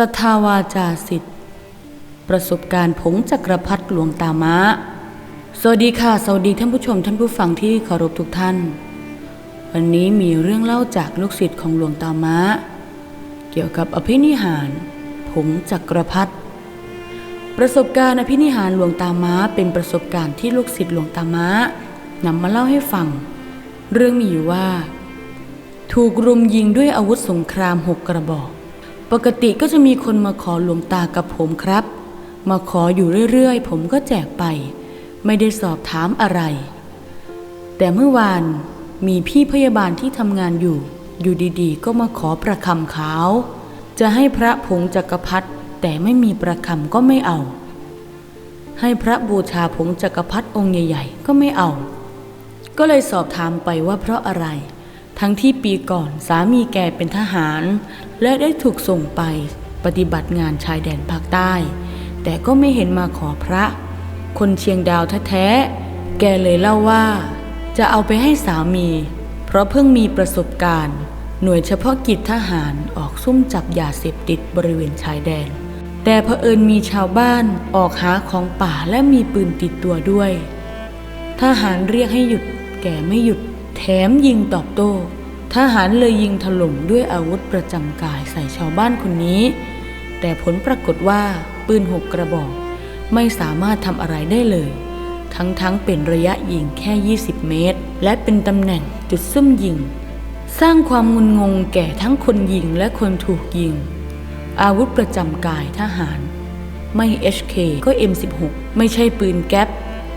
สทธาวาจาสิทธิ์ประสบการณ์ผงจักรพรรดิหลวงตาม้าสวัสดีค่ะ สวัสดีท่านผู้ชมท่านผู้ฟังที่เคารพทุกท่าน วันนี้มีเรื่องเล่าจากลูกศิษย์ของหลวงตาม้าเกี่ยวกับอภินิหารผงจักรพรรดิประสบการณ์อภินิหารหลวงตาม้าเป็นประสบการณ์ที่ลูกศิษย์หลวงตาม้านำมาเล่าให้ฟัง เรื่องมีอยู่ว่า ถูกรุมยิงด้วยอาวุธสงครามหกกระบอก ปกติก็จะมีคนมาขอหลวงตากับผมครับ มาขออยู่เรื่อยๆ ผมก็แจกไป ไม่ได้สอบถามอะไร แต่เมื่อวานมีพี่พยาบาลที่ทำงานอยู่ อยู่ดีๆ ก็มาขอประคำขาว จะให้พระผงจักรพรรดิแต่ไม่มีประคำก็ไม่เอา ให้พระบูชาผงจักรพรรดิองค์ใหญ่ ๆ ก็ไม่เอา ก็เลยสอบถามไปว่าเพราะอะไร ทั้งที่ปีก่อนสามีแกเป็นทหาร และได้ถูกส่งไปปฏิบัติงานชายแดนภาคใต้ แต่ก็ไม่เห็นมาขอพระ คนเชียงดาวแท้ๆแกเลยเล่าว่า จะเอาไปให้สามี เพราะเพิ่งมีประสบการณ์ หน่วยเฉพาะกิจทหารออกซุ่มจับยาเสพติดบริเวณชายแดน แต่เผอิญมีชาวบ้านออกหาของป่าและมีปืนติดตัวด้วย ทหารเรียกให้หยุดแกไม่หยุด แถมยิงตอบโต้ทหารเลยยิงถล่มด้วยอาวุธประจำกายใส่ชาวบ้านคนนี้ แต่ผลปรากฏว่าปืนหกกระบอก ไม่สามารถทำอะไรได้เลย ทั้งๆเป็นระยะยิงแค่ 20 เมตร และเป็นตำแหน่งจุดซุ่มยิง สร้างความงุนงงแก่ทั้งคนยิงและคนถูกยิง อาวุธประจำกายทหาร ไม่ HK ก็ M16 ไม่ใช่ปืนแก๊ป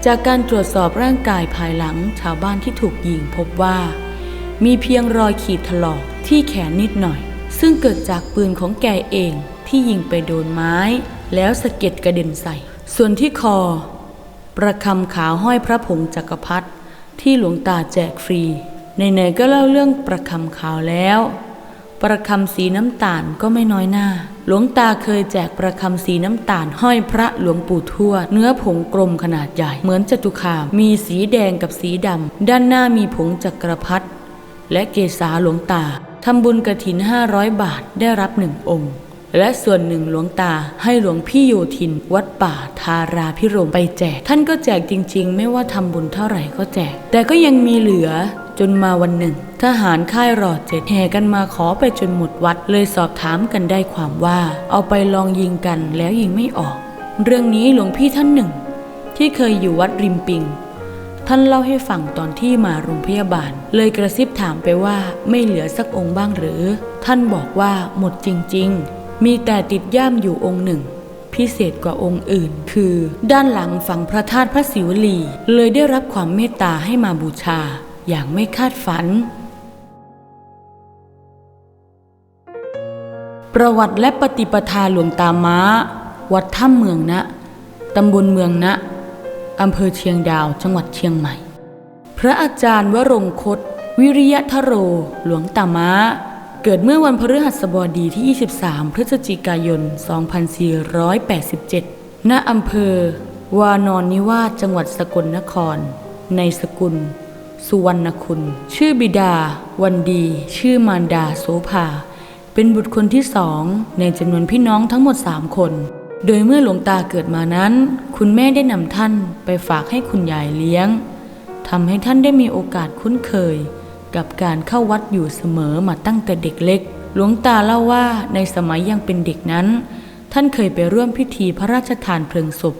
จากการตรวจสอบร่างกายภายหลังชาวบ้านที่ถูกยิงพบว่า มีเพียงรอยขีดถลอกที่แขนนิดหน่อย ซึ่งเกิดจากปืนของแกเองที่ยิงไปโดนไม้ แล้วสะเก็ดกระเด็นใส่ ส่วนที่คอ ประคำขาวห้อยพระผงจักรพรรดิที่หลวงตาแจกฟรีไหนๆก็เล่าเรื่องประคำขาวแล้ว ประคำสีน้ำตาลก็ไม่น้อยหน้า หลวงตาเคยแจกประคำสีน้ำตาลห้อยพระหลวงปู่ทวดเนื้อผงกลมขนาดใหญ่ เหมือนจตุคาม มีสีแดงกับสีดำ ด้านหน้ามีผงจักรพรรดิและเกศาหลวงตาทำบุญกระถิน 500 บาทได้รับหนึ่งองค์ และส่วนหนึ่งหลวงตาให้หลวงพี่โยธิน วัดป่าทาราพิรมไปแจก ท่านก็แจกจริง ๆ ไม่ว่าทำบุญเท่าไหร่ก็แจก แต่ก็ยังมีเหลือ จนมาวันหนึ่ง ทหารค่ายรอเจ็ดแห่กันมาขอไปจนหมดวัด เลยสอบถามกันได้ความว่า เอาไปลองยิงกันแล้วยิงไม่ออก เรื่องนี้หลวงพี่ท่านหนึ่ง ที่เคยอยู่วัดริมปิง ท่านเล่าให้ฟังตอนที่มาโรงพยาบาล เลยกระซิบถามไปว่าไม่เหลือสักองค์บ้างหรือ ท่านบอกว่าหมดจริง ๆ มีแต่ติดย่ามอยู่องค์หนึ่งพิเศษกว่าองค์อื่น คือ ด้านหลังฝังพระธาตุพระศิวลี เลยได้รับความเมตตาให้มาบูชา อย่างไม่คาดฝัน ประวัติและปฏิปทาหลวงตาม้า วัดถ้ำเมืองนะ ตำบลเมืองนะ อำเภอเชียงดาว จังหวัดเชียงใหม่ พระอาจารย์วรงคต วิริยะทโร หลวงตาม้า เกิดเมื่อวันพฤหัสบดีที่ 23 พฤศจิกายน 2487 ณ อำเภอวานอนนิวาสจังหวัดสกลนคร ในสกุล สุวรรณคุณ ชื่อบิดา วันดี ชื่อมารดาโสภา เป็นบุตรคนที่สองในจำนวนพี่น้องทั้งหมดสามคน โดยเมื่อหลวงตาเกิดมานั้น คุณแม่ได้นำท่านไปฝากให้คุณยายเลี้ยงทำให้ท่านได้มีโอกาสคุ้นเคย กับการเข้าวัดอยู่เสมอมาตั้งแต่เด็กเล็ก หลวงตาเล่าว่าในสมัยยังเป็นเด็กนั้น ท่านเคยไปร่วมพิธีพระราชทานเพลิงศพ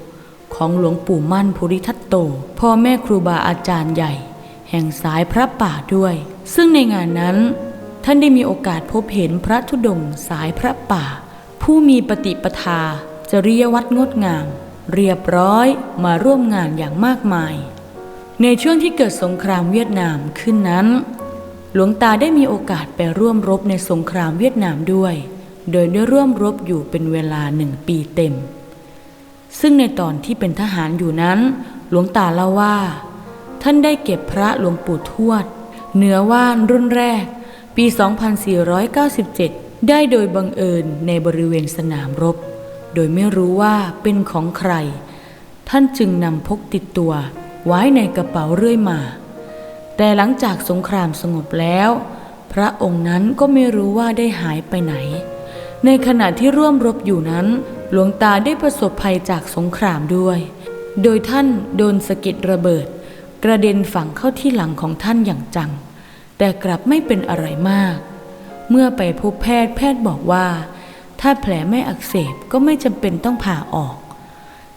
ของหลวงปู่มั่นภูริทัตโต พ่อแม่ครูบาอาจารย์ใหญ่ แห่งสายพระป่าด้วย ซึ่งในงานนั้น ท่านได้มีโอกาสพบเห็นพระธุดงค์สายพระป่า ผู้มีปฏิปทา จริยวัดงดงาม เรียบร้อยมาร่วมงานอย่างมากมาย ในช่วงที่เกิดสงครามเวียดนามขึ้นนั้น หลวงตาได้มีโอกาสไปร่วมรบในสงครามเวียดนามด้วย โดยได้ร่วมรบอยู่เป็นเวลาหนึ่งปีเต็ม ซึ่งในตอนที่เป็นทหารอยู่นั้น หลวงตาเล่าว่า ท่านได้เก็บพระหลวงปู่ทวดเนื้อว่านรุ่นแรก ปี 2497 ได้โดยบังเอิญในบริเวณสนามรบ โดยไม่รู้ว่าเป็นของใคร ท่านจึงนำพกติดตัว ไว้ในกระเป๋าเรื่อยมา แต่หลังจากสงครามสงบแล้ว พระองค์นั้นก็ไม่รู้ว่าได้หายไปไหน ในขณะที่ร่วมรบอยู่นั้น หลวงตาได้ประสบภัยจากสงครามด้วย โดยท่านโดนสะเก็ดระเบิด กระเด็นฝังเข้าที่หลังของท่านอย่างจัง แต่กลับไม่เป็นอะไรมาก เมื่อไปพบแพทย์แพทย์บอกว่า ถ้าแผลไม่อักเสบก็ไม่จำเป็นต้องผ่าออก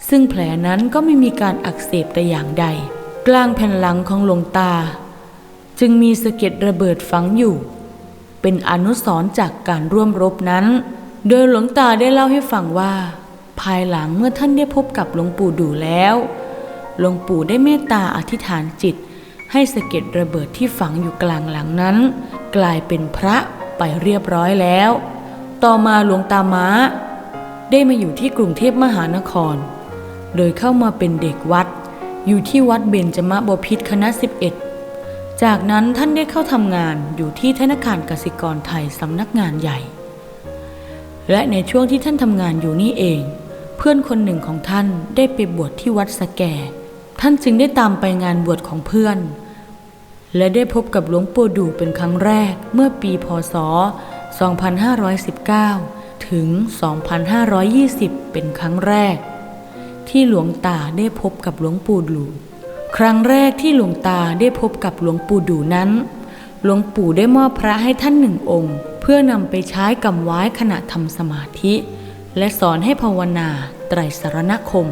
ซึ่งแผลนั้นก็ไม่มีการอักเสบแต่อย่างใด กลางแผ่นหลังของหลวงตา จึงมีสะเก็ดระเบิดฝังอยู่ เป็นอนุสรณ์จากการร่วมรบนั้น โดยหลวงตาได้เล่าให้ฟังว่า ภายหลังเมื่อท่านได้พบกับหลวงปู่ดูแล้ว หลวงปู่ได้เมตตาอธิษฐานจิต ให้สะเก็ดระเบิดที่ฝังอยู่กลางหลังนั้น กลายเป็นพระไปเรียบร้อยแล้ว ต่อมาหลวงตาม้า ได้มาอยู่ที่กรุงเทพมหานคร โดยเข้ามาเป็นเด็กวัด อยู่ที่วัดเบญจมบพิตรคณะ 11 จากนั้นท่านได้เข้าทำงานอยู่ที่ธนาคารกสิกรไทยสำนักงานใหญ่ และในช่วงที่ท่านทำงานอยู่นี่เอง เพื่อนคนหนึ่งของท่านได้ไปบวชที่วัดสะแก ท่านจึงได้ตามไปงานบวชของเพื่อน และได้พบกับหลวงปู่ดูเป็นครั้งแรกเมื่อปีพศ 2519 ถึง 2520 เป็นครั้งแรก ที่หลวงตาได้พบกับหลวงปู่ดูครั้งแรกที่หลวงตาได้พบกับหลวงปู่ดูนั้น หลวงปู่ได้มอบพระให้ท่านหนึ่งองค์ เพื่อนำไปใช้กำไว้ขณะทำสมาธิ และสอนให้ภาวนาไตรสรณคม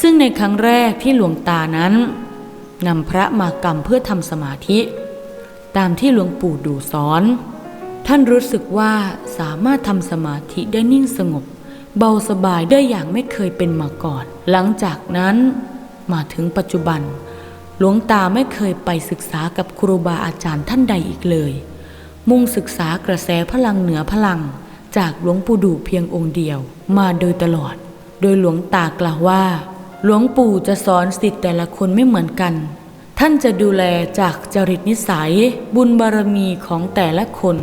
ซึ่งในครั้งแรกที่หลวงตานั้นนำพระมากำเพื่อทำสมาธิ ตามที่หลวงปู่ดูสอน ท่านรู้สึกว่าสามารถทำสมาธิได้นิ่งสงบ เบาสบายได้อย่างไม่เคยเป็นมาก่อน หลังจากนั้นมาถึงปัจจุบัน หลวงตาไม่เคยไปศึกษากับครูบาอาจารย์ท่านใดอีกเลย มุ่งศึกษากระแสพลังเหนือพลัง จากหลวงปู่ดูเพียงองค์เดียวมาโดยตลอด โดยหลวงตากล่าวว่า หลวงปู่จะสอนสิทธิ์แต่ละคนไม่เหมือนกัน ท่านจะดูแลจากจริตนิสัยบุญบารมีของแต่ละคน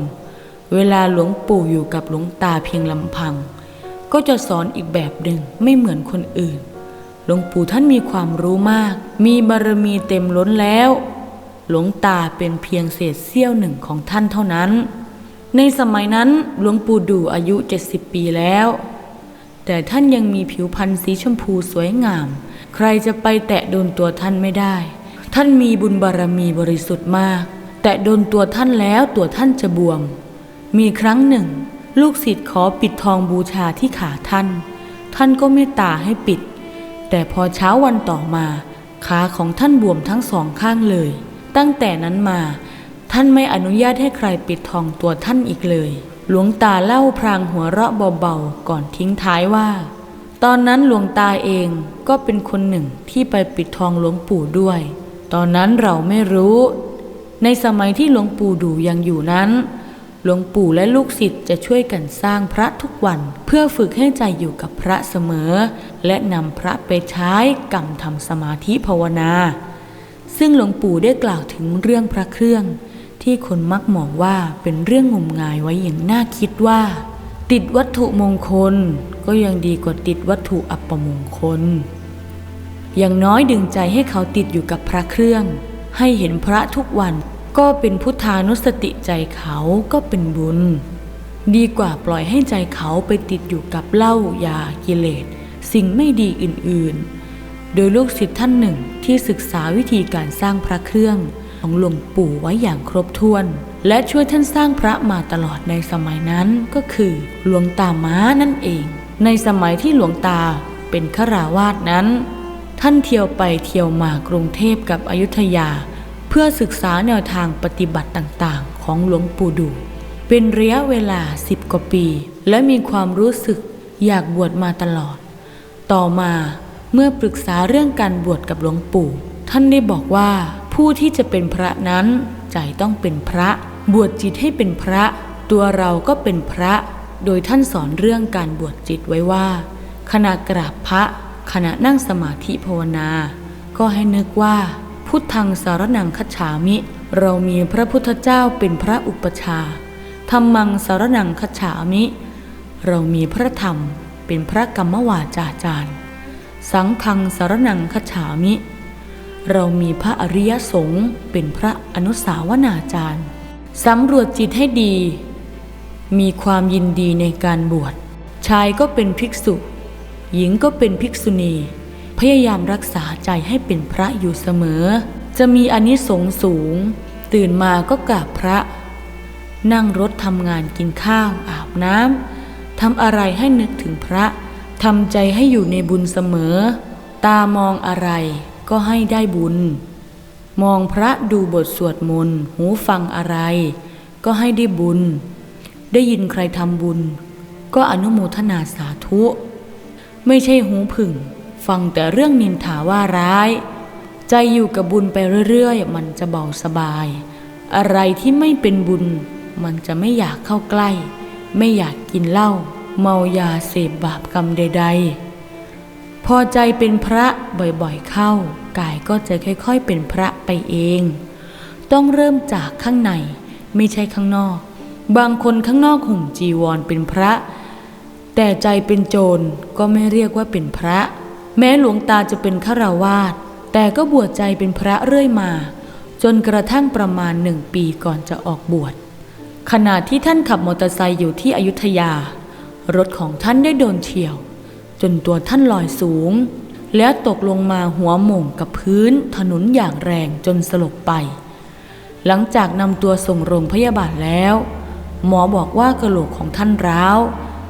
เวลาหลวงปู่อยู่กับหลวงตาเพียงลำพัง ก็จะสอนอีกแบบหนึ่งไม่เหมือนคนอื่น หลวงปู่ท่านมีความรู้มาก มีบารมีเต็มล้นแล้ว หลวงตาเป็นเพียงเศษเสี้ยวหนึ่งของท่านเท่านั้น ในสมัยนั้นหลวงปู่ดูอายุ 70 ปีแล้ว แต่ท่านยังมีผิวพรรณสีชมพูสวยงาม ใครจะไปแตะโดนตัวท่านไม่ได้ ท่านมีบุญบารมีบริสุทธิ์มาก แตะโดนตัวท่านแล้วตัวท่านจะบวม มีครั้งหนึ่ง ลูกศิษย์ขอปิดทองบูชาที่ขาท่าน ท่านก็เมตตาให้ปิด แต่พอเช้าวันต่อมาขาของท่านบวมทั้งสองข้างเลย ตั้งแต่นั้นมา ท่านไม่อนุญาตให้ใครปิดทองตัวท่านอีกเลย หลวงตาเล่าพรางหัวเราะเบาๆ ก่อนทิ้งท้ายว่า ตอนนั้นหลวงตาเองก็เป็นคนหนึ่งที่ไปปิดทองหลวงปู่ด้วย ตอนนั้นเราไม่รู้ ในสมัยที่หลวงปู่ดูยังอยู่นั้น หลวงปู่และลูกศิษย์จะช่วยกันสร้างพระทุกวัน เพื่อฝึกให้ใจอยู่กับพระเสมอ และนำพระไปใช้กรรมทำสมาธิภาวนา ซึ่งหลวงปู่ได้กล่าวถึงเรื่องพระเครื่อง ที่คนมักมองว่าเป็นเรื่องงมงายไว้อย่างน่าคิดว่า ติดวัตถุมงคล ก็ยังดีกว่าติดวัตถุอัปมงคล อย่างน้อยดึงใจให้เขาติดอยู่กับพระเครื่อง ให้เห็นพระทุกวันก็เป็นพุทธานุสติใจเขาก็เป็นบุญ ดีกว่าปล่อยให้ใจเขาไปติดอยู่กับเหล้ายากิเลส สิ่งไม่ดีอื่นๆ โดยลูกศิษย์ท่านหนึ่งที่ศึกษาวิธีการสร้างพระเครื่อง ของหลวงปู่ไว้อย่างครบถ้วน และช่วยท่านสร้างพระมาตลอดในสมัยนั้นก็คือหลวงตาม้านั่นเอง ในสมัยที่หลวงตาเป็นขราวาสนั้น ท่านเที่ยวไปเที่ยวมากรุงเทพกับอยุธยา เพื่อศึกษาแนวทางปฏิบัติต่างๆ ของหลวงปู่ดู เป็นระยะเวลาสิบกว่าปี และมีความรู้สึกอยากบวชมาตลอด ต่อมาเมื่อปรึกษาเรื่องการบวชกับหลวงปู่ ท่านได้บอกว่า ผู้ที่จะเป็นพระนั้น ใจต้องเป็นพระ บวชจิตให้เป็นพระ ตัวเราก็เป็นพระ โดยท่านสอนเรื่องการบวชจิตไว้ว่า ขณะกราบพระ ขณะนั่งสมาธิภาวนา ก็ให้นึกว่า พุทธังสารนังคัจฉามิ เรามีพระพุทธเจ้าเป็นพระอุปชาธรรมังสารนังคัจฉามิ เรามีพระธรรมเป็นพระกรรมวาจาจารย์ สังฆังสารนังคัจฉามิ เรามีพระอริยสงฆ์เป็นพระอนุสาวนาจารย์สำรวจจิตให้ดี มีความยินดีในการบวช ชายก็เป็นภิกษุ หญิงก็เป็นภิกษุณี พยายามรักษาใจให้เป็นพระอยู่เสมอ จะมีอานิสงส์สูง ตื่นมาก็กราบพระ นั่งรถทำงานกินข้าวอาบน้ำทำอะไรให้นึกถึงพระทำใจให้อยู่ในบุญเสมอ ตามองอะไร ก็ให้ได้บุญ มองพระดูบทสวดมนต์หูฟังอะไร ก็ให้ได้บุญ ได้ยินใครทำบุญ ก็อนุโมทนาสาธุ ไม่ใช่หูผึ่ง ฟังแต่เรื่องนินทาว่าร้าย ใจอยู่กับบุญไปเรื่อยๆ มันจะเบาสบาย อะไรที่ไม่เป็นบุญ มันจะไม่อยากเข้าใกล้ ไม่อยากกินเหล้าเมายาเสพบาปกรรมใด ๆ พอใจเป็นพระบ่อยๆเข้า กายก็จะค่อยๆเป็นพระไปเอง ต้องเริ่มจากข้างในไม่ใช่ข้างนอก บางคนข้างนอกห่มจีวรเป็นพระ แต่ใจเป็นโจรก็ไม่เรียกว่าเป็นพระ แม้หลวงตาจะเป็นฆราวาสแต่ก็บวชใจเป็นพระเรื่อยมา จนกระทั่งประมาณหนึ่งปีก่อนจะออกบวชขณะที่ท่านขับมอเตอร์ไซค์อยู่ที่อยุธยา รถของท่านได้โดนเฉียว จนตัวท่านลอยสูง แล้วตกลงมาหัวหม่งกับพื้นถนนอย่างแรงจนสลบไป หลังจากนำตัวส่งโรงพยาบาลแล้ว หมอบอกว่ากระโหลกของท่านร้าว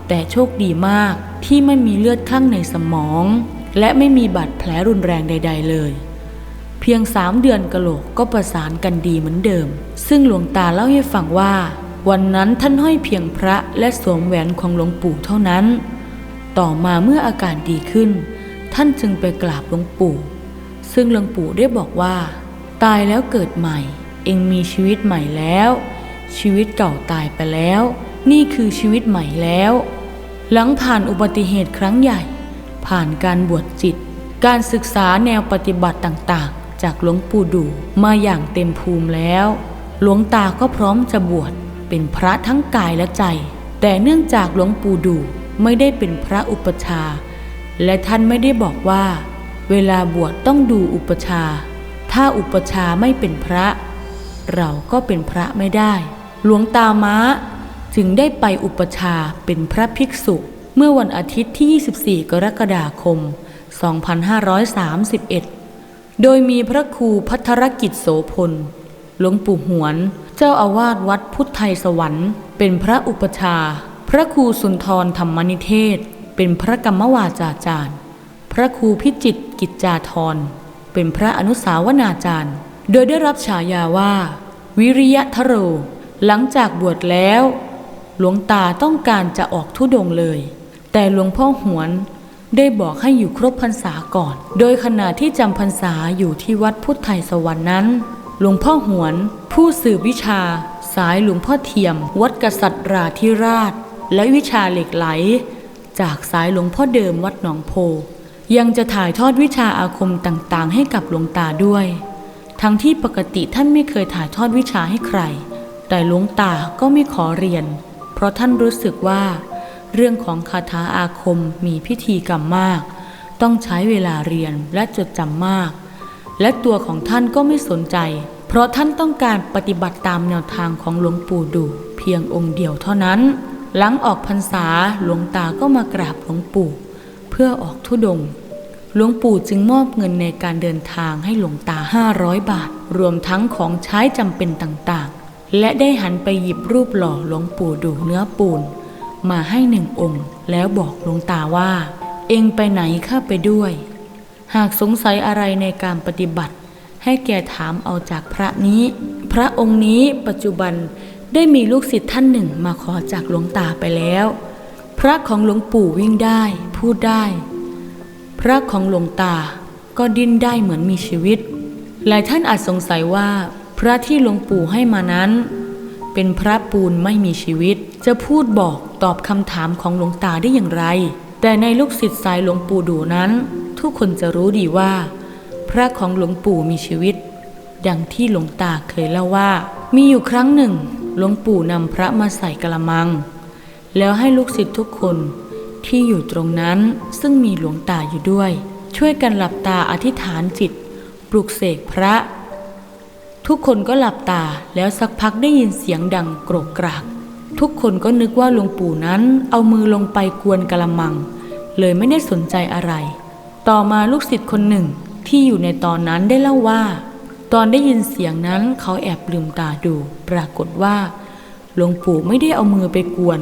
แต่โชคดีมากที่ไม่มีเลือดข้างในสมอง และไม่มีบาดแผลรุนแรงใด ๆ เลย เพียงสามเดือนกระโหลกก็ประสานกันดีเหมือนเดิม ซึ่งหลวงตาเล่าให้ฟังว่า วันนั้นท่านห้อยเพียงพระและสวมแหวนของหลวงปู่เท่านั้น ต่อมาเมื่ออาการดีขึ้น ท่านจึงไปกราบหลวงปู่ ซึ่งหลวงปู่ได้บอกว่า ตายแล้วเกิดใหม่ เองมีชีวิตใหม่แล้ว ชีวิตเก่าตายไปแล้ว นี่คือชีวิตใหม่แล้ว หลังผ่านอุบัติเหตุครั้งใหญ่ ผ่านการบวชจิต การศึกษาแนวปฏิบัติต่างๆ จากหลวงปู่ดูมาอย่างเต็มภูมิแล้ว หลวงตาก็พร้อมจะบวชเป็นพระทั้งกายและใจ แต่เนื่องจากหลวงปู่ดูไม่ได้เป็นพระอุปชา และท่านไม่ได้บอกว่า เวลาบวชต้องดูอุปชา ถ้าอุปชาไม่เป็นพระ เราก็เป็นพระไม่ได้ หลวงตาม้าจึงได้ไปอุปชาเป็นพระภิกษุ เมื่อวันอาทิตย์ที่ 24 กรกฎาคม 2531 โดยมีพระครูพัทรกิจโสพล หลวงปู่หวน เจ้าอาวาสวัดพุทธไทยสวรรค์ เป็นพระอุปชา พระครูสุนทรธรรมนิเทศ เป็นพระกรรมวาจาจารย์ พระครูพิจิตกิจจาธร เป็นพระอนุสาวนาจารย์ โดยได้รับฉายาว่า วิริยะทโร หลังจากบวชแล้ว หลวงตาต้องการจะออกทุดงเลย แต่หลวงพ่อหวนได้บอกให้อยู่ครบพรรษาก่อน โดยขณะที่จำพรรษาอยู่ที่วัดพุทธไทยสวรรค์นั้น หลวงพ่อหวน ผู้สืบวิชา สายหลวงพ่อเทียม วัดกษัตริย์ราธิราช และวิชาเหล็กไหล จากสายหลวงพ่อเดิมวัดหนองโพ ยังจะถ่ายทอดวิชาอาคมต่างๆ ให้กับหลวงตาด้วย ทั้งที่ปกติท่านไม่เคยถ่ายทอดวิชาให้ใคร แต่หลวงตาก็ไม่ขอเรียน เพราะท่านรู้สึกว่า เรื่องของคาถาอาคมมีพิธีกรรมมาก ต้องใช้เวลาเรียนและจดจำมาก และตัวของท่านก็ไม่สนใจ เพราะท่านต้องการปฏิบัติตามแนวทางของหลวงปู่ดูเพียงองค์เดียวเท่านั้น หลังออกพรรษาหลวงตาก็มากราบหลวงปู่ เพื่อออกทุดงหลวงปู่จึงมอบเงินในการเดินทางให้หลวงตา 500 บาท รวมทั้งของใช้จำเป็นต่างๆ และได้หันไปหยิบรูปหล่อหลวงปู่ดูเนื้อปูน มาให้หนึ่งองค์ แล้วบอกหลวงตาว่า เองไปไหนข้าไปด้วย หากสงสัยอะไรในการปฏิบัติ ให้แกถามเอาจากพระนี้ พระองค์นี้ปัจจุบัน ได้มีลูกศิษย์ท่านหนึ่งมาขอจากหลวงตาไปแล้ว พระของหลวงปู่วิ่งได้ พูดได้ พระของหลวงตาก็ดิ้นได้เหมือนมีชีวิต หลายท่านอาจสงสัยว่า พระที่หลวงปู่ให้มานั้น เป็นพระปูนไม่มีชีวิต จะพูดบอกตอบคำถามของหลวงตาได้อย่างไร แต่ในลูกศิษย์สายหลวงปู่ดูนั้น ทุกคนจะรู้ดีว่า พระของหลวงปู่มีชีวิต ดังที่หลวงตาเคยเล่าว่า มีอยู่ครั้งหนึ่ง ลวงปู่นำพระมาใส่กระมัง แล้วให้ลูกศิษย์ทุกคนที่อยู่ตรงนั้นซึ่งมีหลวงตาอยู่ด้วย ช่วยกันหลับตาอธิษฐานจิต ปลุกเสกพระ ทุกคนก็หลับตาแล้วสักพักได้ยินเสียงดังโกรกกราก ทุกคนก็นึกว่าหลวงปู่นั้นเอามือลงไปกวนกะละมัง เลยไม่ได้สนใจอะไร ต่อมาลูกศิษย์คนหนึ่งที่อยู่ในตอนนั้นได้เล่าว่า ตอนได้ยินเสียงนั้นเขาแอบลืมตาดู ปรากฏว่าหลวงปู่ไม่ได้เอามือไปกวน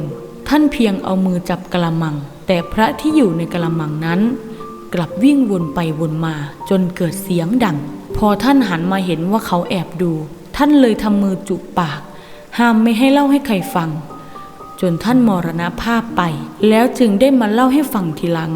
ท่านเพียงเอามือจับกละมัง แต่พระที่อยู่ในกละมังนั้น กลับวิ่งวนไปวนมา จนเกิดเสียงดัง พอท่านหันมาเห็นว่าเขาแอบดู ท่านเลยทำมือจุปาก ห้ามไม่ให้เล่าให้ใครฟัง จนท่านมรณภาพไป แล้วจึงได้มาเล่าให้ฟังทีหลัง